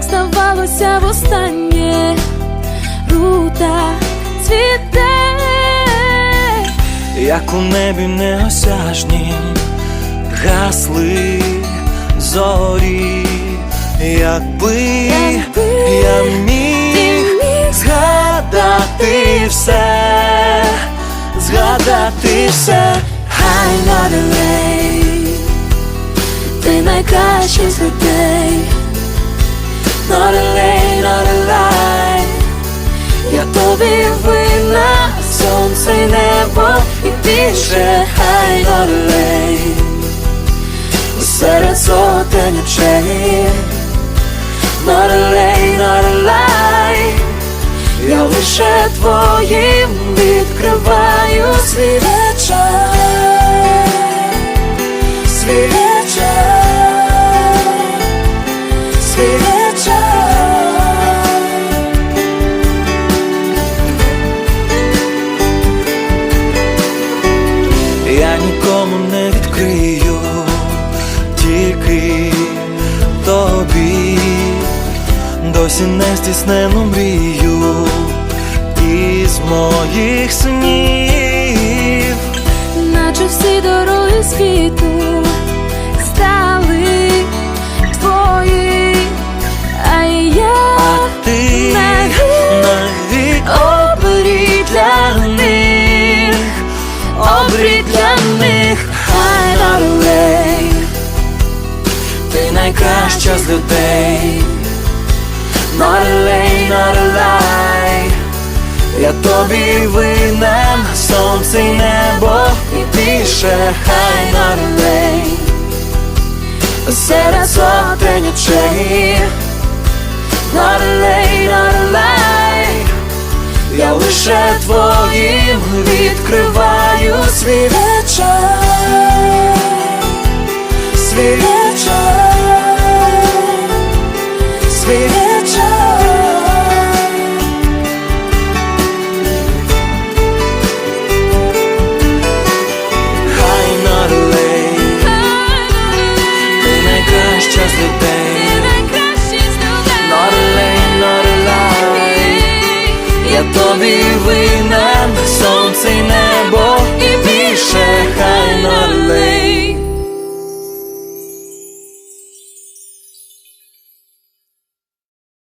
як здавалося востаннє, рута цвіте. як у небі неосяжні, гасли зорі, якби Якби я міг міг згадати все, згадати все, Хай Норелей, ти найкращий з людей. Норелей, Норелей, я тобі винна, сонце й небо і більше хай Норелей, серед сотень очей. Норелей, Норелей, я лише твоїм відкриваю свій досі не стіснену мрію із моїх снів. наче всі дороги світу стали твої, а я А ти навік обрій для них, обрій для них, хай Норелей, ти найкраща з людей. Норелей, Норелей, Я тобі винен, сонце й небо і більше хай Норелей, серед сотень очей. Норелей, Норелей, я лише твоїм відкриваю свій вечір, свій вечір, свій вечір. Налей,